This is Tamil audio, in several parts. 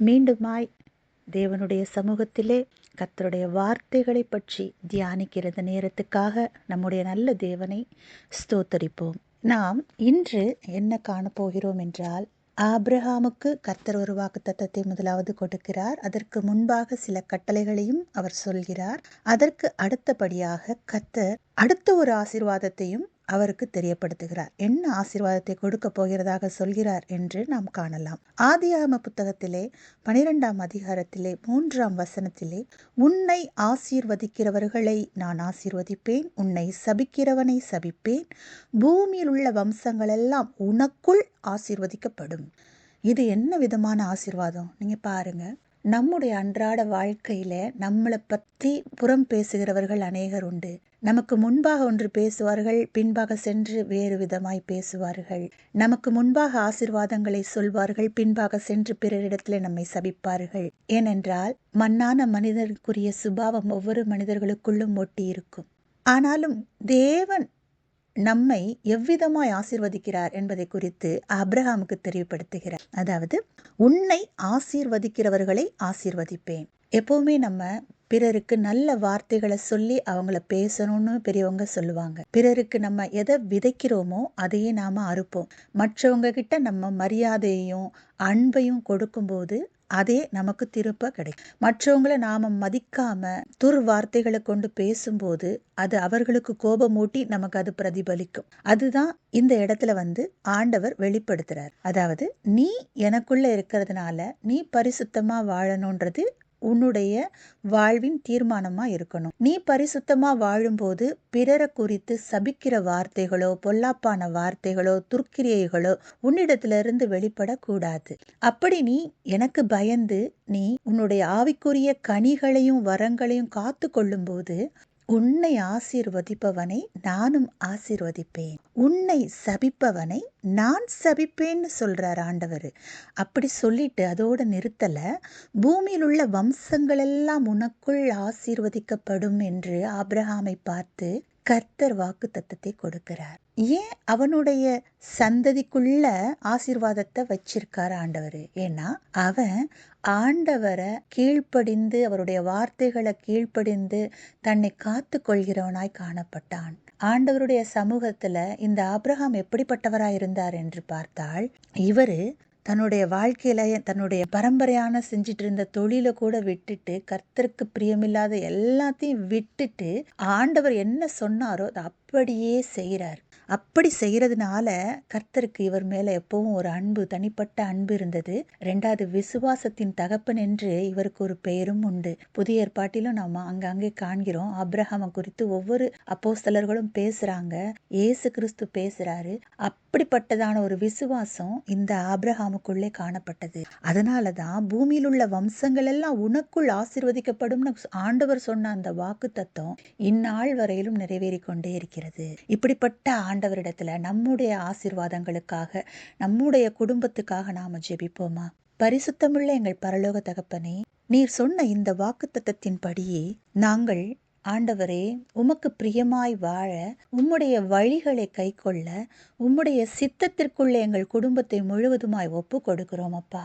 மீண்டுமாய் தேவனுடைய சமூகத்திலே கர்த்தருடைய வார்த்தைகளை பற்றி தியானிக்கிறது நேரத்துக்காக நம்முடைய நல்ல தேவனை ஸ்தோத்தரிப்போம். நாம் இன்று என்ன காணப்போகிறோம் என்றால் ஆப்ரஹாமுக்கு கர்த்தர் ஒரு வாக்கு தத்தத்தை முதலாவது கொடுக்கிறார். அதற்கு முன்பாக சில கட்டளைகளையும் அவர் சொல்கிறார். அதற்கு அடுத்தபடியாக கர்த்தர் அடுத்த ஒரு ஆசிர்வாதத்தையும் அவருக்கு தெரியப்படுத்துகிறார். என்ன ஆசிர்வாதத்தை கொடுக்க போகிறதாக சொல்கிறார்? என்று நாம் காணலாம். ஆதியாகம புத்தகத்திலே பனிரெண்டாம் அதிகாரத்திலே மூன்றாம் வசனத்திலே உன்னை ஆசீர்வதிக்கிறவர்களை நான் ஆசீர்வதிப்பேன் உன்னை சபிக்கிறவனை சபிப்பேன் பூமியில் உள்ள வம்சங்களெல்லாம் உனக்குள் ஆசீர்வதிக்கப்படும். இது என்ன விதமான ஆசீர்வாதம்? நீங்க பாருங்க. நம்முடைய அன்றாட வாழ்க்கையில நம்மளை பத்தி புறம் பேசுகிறவர்கள் அநேகர் உண்டு. நமக்கு முன்பாக ஒன்று பேசுவார்கள் பின்பாக சென்று வேறு விதமாய் பேசுவார்கள். நமக்கு முன்பாக ஆசிர்வாதங்களை சொல்வார்கள் பின்பாக சென்று பிறரிடத்தில் நம்மை சபிப்பார்கள். ஏனென்றால் மண்ணான மனிதனுக்குரிய சுபாவம் ஒவ்வொரு மனிதர்களுக்குள்ளும் ஒட்டி இருக்கும் ஆனாலும் தேவன் நம்மை எவ்விதமாய் ஆசீர்வதிக்கிறார் என்பதை குறித்து அப்ரஹாமுக்கு தெரியப்படுத்துகிறார். அதாவது உன்னை ஆசீர்வதிக்கிறவர்களை ஆசீர்வதிப்பேன். எப்பவுமே நம்ம பிறருக்கு நல்ல வார்த்தைகளை சொல்லி அவங்கள பேசணும்னு பெரியவங்க சொல்லுவாங்க. பிறருக்கு நம்ம எதை விதைக்கிறோமோ அதையே நாம அறுப்போம். மற்றவங்க கிட்ட நம்ம மரியாதையையும் அன்பையும் கொடுக்கும்போது அதே நமக்கு திருப்ப கிடைக்கும். மற்றவங்கள நாம மதிக்காம துர் வார்த்தைகளை கொண்டு பேசும்போது அது அவர்களுக்கு கோபமூட்டி நமக்கு அது பிரதிபலிக்கும். அதுதான் இந்த இடத்துல வந்து ஆண்டவர் வெளிப்படுத்துறார். அதாவது நீ எனக்குள்ள இருக்கிறதுனால நீ பரிசுத்தமா வாழணுன்றது உன்னுடைய வாழ்வின் தீர்மானமா இருக்கணும். நீ பரிசுத்தமா வாழும்போது பிறரை குறித்து சபிக்கிற வார்த்தைகளோ பொல்லாப்பான வார்த்தைகளோ துர்க்கிரியைகளோ உன்னிடத்திலிருந்து வெளிப்படக்கூடாது. அப்படி நீ எனக்கு பயந்து நீ உன்னுடைய ஆவிக்குரிய கனிகளையும் வரங்களையும் காத்து கொள்ளும்போது உன்னை ஆசீர்வதிப்பவனை நானும் ஆசீர்வதிப்பேன். உன்னை சபிப்பவனை நான் சபிப்பேன்னு சொல்றார் ஆண்டவர். அப்படி சொல்லிட்டு அதோட நிறுத்தல பூமியில் உள்ள வம்சங்கள் எல்லாம் உனக்குள் ஆசீர்வதிக்கப்படும் என்று ஆப்ரஹாமை பார்த்து கர்த்தர் வாக்கு தத்தத்தை கொடுக்கிறார். ஏன் அவனுடைய சந்ததிக்குள்ள ஆசீர்வாதத்தை வச்சிருக்காரு ஆண்டவர்? ஏன்னா அவன் ஆண்டவரை கீழ்ப்படிந்து அவருடைய வார்த்தைகளை கீழ்ப்படிந்து தன்னை காத்து கொள்கிறவனாய் காணப்பட்டான். ஆண்டவருடைய சமூகத்துல இந்த ஆப்ரஹாம் எப்படிப்பட்டவராய் இருந்தார் என்று பார்த்தால் இவர் தன்னுடைய வாழ்க்கையில தன்னுடைய பரம்பரையான செஞ்சிட்டு இருந்த தொழிலை கூட விட்டுட்டு கர்த்தருக்கு பிரியமில்லாத எல்லாத்தையும் விட்டுட்டு ஆண்டவர் என்ன சொன்னாரோ அதை அப்படியே செய்கிறார் அப்படி செய்யறதுனால கர்த்தருக்கு இவர் மேலே எப்பவும் ஒரு அன்பு தனிப்பட்ட அன்பு இருந்தது. ரெண்டாவது விசுவாசத்தின் தகப்பன் என்று இவருக்கு ஒரு பெயரும் உண்டு. புதிய ஏற்பாட்டிலும் நாம் அங்கங்கே காண்கிறோம். அப்ரஹாமை குறித்து ஒவ்வொரு அப்போஸ்தலர்களும் பேசுறாங்க. ஏசு கிறிஸ்து பேசுறாரு. அப்படிப்பட்டதான ஒரு விசுவாசம் இந்த ஆப்ரஹாமுக்குள்ளே காணப்பட்டது. அதனாலதான் பூமியில் உள்ள வம்சங்கள் எல்லாம் உனக்குள் ஆசிர்வதிக்கப்படும்னு ஆண்டவர் சொன்ன அந்த வாக்கு தத்துவம் இந்நாள் வரையிலும் நிறைவேறி கொண்டே இருக்கிறது. இப்படிப்பட்ட ஆண்டவரிடத்துல நம்முடைய ஆசிர்வாதங்களுக்காக நம்முடைய குடும்பத்துக்காக நாம ஜெபிப்போமா? பரிசுத்தமுள்ள எங்கள் பரலோக தகப்பனே நீர் சொன்ன இந்த வாக்கு தத்தத்தின்படியே நாங்கள் ஆண்டவரே உமக்கு பிரியமாய் வாழ உம்முடைய வழிகளை கை கொள்ள உம்முடைய சித்தத்திற்குள்ளே எங்கள் குடும்பத்தை முழுவதுமாய் ஒப்பு கொடுக்கிறோம் அப்பா.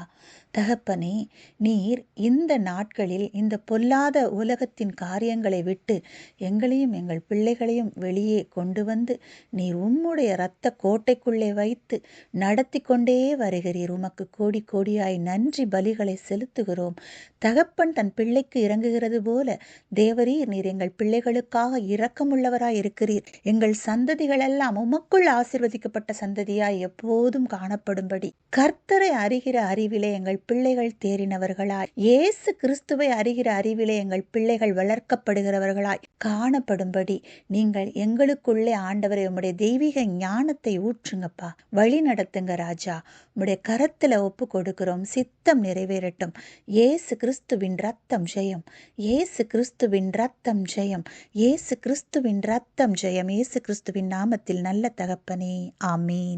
தகப்பனே நீர் இந்த நாட்களில் இந்த பொல்லாத உலகத்தின் காரியங்களை விட்டு எங்களையும் எங்கள் பிள்ளைகளையும் வெளியே கொண்டு வந்து நீர் உம்முடைய இரத்த கோட்டைக்குள்ளே வைத்து நடத்தி கொண்டே வருகிறீர். உமக்கு கோடி கோடியாய் நன்றி பலிகளை செலுத்துகிறோம். தகப்பன் தன் பிள்ளைக்கு இறங்குகிறது போல தேவரீர் நீர் எங்கள் பிள்ளைகளுக்காக இரக்கமுள்ளவராய் இருக்கிறீர் எங்கள் சந்ததிகளெல்லாம் உமக்குள் ஆசிர்வதிக்கப்பட்ட சந்ததியாய் எப்போதும் காணப்படும்படி. கர்த்தரை அறிகிற அறிவிலே எங்கள் பிள்ளைகள் தேறினவர்களாய். இயேசு கிறிஸ்துவை அறிகிற அறிவிலே எங்கள் பிள்ளைகள் வளர்க்கப்படுகிறவர்களாய் காணப்படும்படி. நீங்கள் எங்களுக்குள்ளே ஆண்டவரை உம்முடைய தெய்வீக ஞானத்தை ஊற்றுங்கப்பா. வழி நடத்துங்க ராஜா. உம்முடைய கரத்தில் ஒப்பு கொடுக்கிறோம். சித்தம் நிறைவேறட்டும். ஏசு கிறிஸ்துவின் ரத்தம் ஜெயம். ஏசு கிறிஸ்துவின் ரத்தம் ஜெயம். இயேசு கிறிஸ்துவின் ரத்தம் ஜெயம். இயேசு கிறிஸ்துவின் நாமத்தில் நல்ல தகப்பனே. ஆமீன்.